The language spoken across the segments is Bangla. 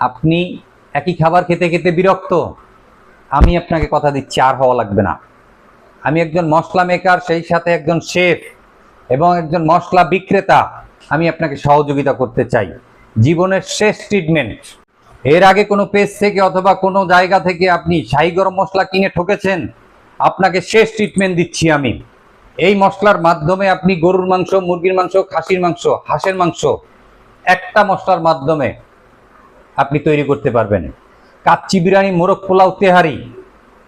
আপনি একই খাবার খেতে খেতে বিরক্ত? আমি আপনাকে কথা দিচ্ছি, আর হওয়া লাগবে না। আমি একজন মশলা মেকার সেই সাথে একজন শেফ এবং একজন মশলা বিক্রেতা। আমি আপনাকে সহযোগিতা করতে চাই। জীবনের শেষ ট্রিটমেন্ট এর আগে কোনো পেজ থেকে অথবা কোনো জায়গা থেকে আপনি শাহি গরম মশলা কিনে ঠকেছেন? আপনাকে শেষ ট্রিটমেন্ট দিচ্ছি আমি। এই মশলার মাধ্যমে আপনি গরুর মাংস, মুরগির মাংস, খাসির মাংস, হাঁসের মাংস, একটা মশলার মাধ্যমে আপনি তৈরি করতে পারবেন। কাচ্চি বিরিয়ানি, মোরগ পোলাও, তেহারি,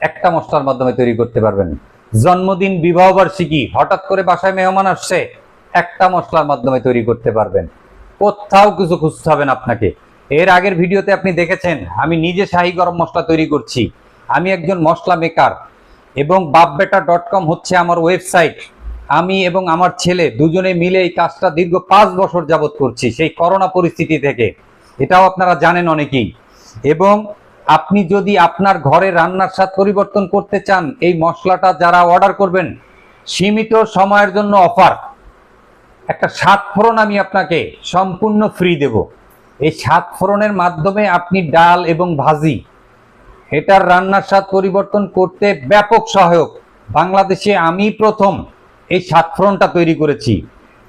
একটা মশলার মাধ্যমে তৈরি করতে পারবেন। জন্মদিন, বিবাহ বার্ষিকী, হঠাৎ করে বাসায় মেহমান আসছে, একটা মশলার মাধ্যমে তৈরি করতে পারবেন। কোথাও কিছু খুঁজতে হবে না আপনাকে। এর আগের ভিডিওতে আপনি দেখেছেন, আমি নিজে শাহি গরম মশলা তৈরি করছি। আমি একজন মশলা মেকার এবং বাপবেটা ডট কম হচ্ছে আমার ওয়েবসাইট। আমি এবং আমার ছেলে দুজনে মিলে এই কাজটা দীর্ঘ পাঁচ বছর যাবত করছি, সেই করোনা পরিস্থিতি থেকে। এটাও আপনারা জানেন অনেকেই। এবং আপনি যদি আপনার ঘরে রান্নার স্বাদ পরিবর্তন করতে চান, এই মশলাটা যারা অর্ডার করবেন, সীমিত সময়ের জন্য অফার। একটা সাত ফোড়ন আমি আপনাকে সম্পূর্ণ ফ্রি দেব। এই সাত ফোড়নের মাধ্যমে আপনি ডাল এবং ভাজি, এটার রান্নার স্বাদ পরিবর্তন করতে ব্যাপক সহায়ক। বাংলাদেশে আমি প্রথম এই সাত তৈরি করেছি।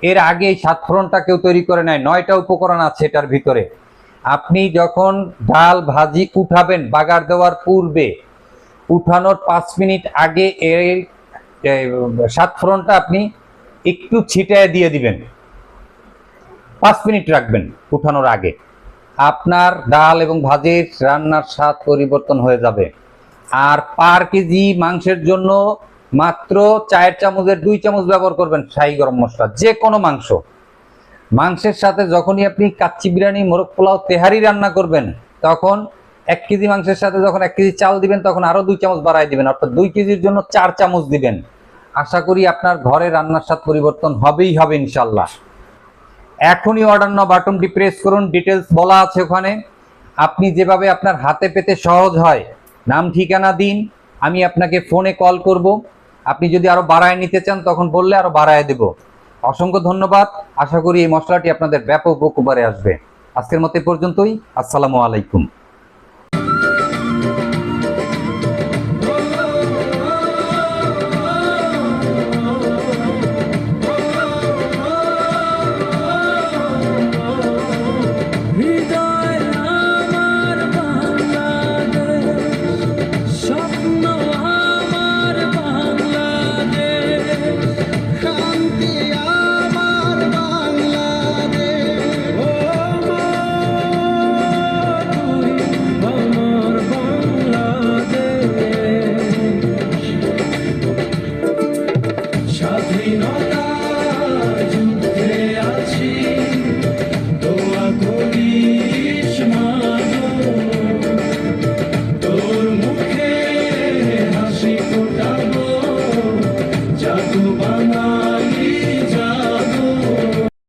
এর আগে এই সাত কেউ তৈরি করে নেয় নয়টা উপকরণ আছে এটার ভিতরে। আপনি যখন ডাল ভাজি উঠাবেন বাগার দেওয়ার পূর্বে, উঠানোর পাঁচ মিনিট আগে এই এই সাত ফোড়নটা আপনি একটু ছিটায় দিয়ে দিবেন। পাঁচ মিনিট রাখবেন উঠানোর আগে। আপনার ডাল এবং ভাজির রান্নার স্বাদ পরিবর্তন হয়ে যাবে। আর পার কেজি মাংসের জন্য মাত্র চায়ের চামচের দুই চামচ ব্যবহার করবেন শাহী গরম মশলা যে কোনো মাংস। মাংসের সাথে যখনই আপনি কাচ্চি বিরিয়ানি, মোরগ পোলাও, তেহারি রান্না করবেন, তখন এক কেজি মাংসের সাথে যখন এক কেজি চাল দিবেন, তখন আরও দুই চামচ বাড়াই দিবেন, অর্থাৎ দুই কেজির জন্য চার চামচ দিবেন। আশা করি আপনার ঘরে রান্নার স্বাদ পরিবর্তন হবেই হবে ইনশাল্লাহ এখনই অর্ডার নাও, বাটনটি প্রেস করুন ডিটেলস বলা আছে ওখানে। আপনি যেভাবে আপনার হাতে পেতে সহজ হয়, নাম, ঠিকানা দিন, আমি আপনাকে ফোনে কল করব। আপনি যদি আরও বাড়ায় নিতে চান, তখন বললে আরও বাড়ায় দেব। অসংখ্য ধন্যবাদ। আশা করি এই মশলাটি আপনাদের ব্যাপক উপকারে আসবে। আজকের মতো পর্যন্তই। আসসালামু আলাইকুম।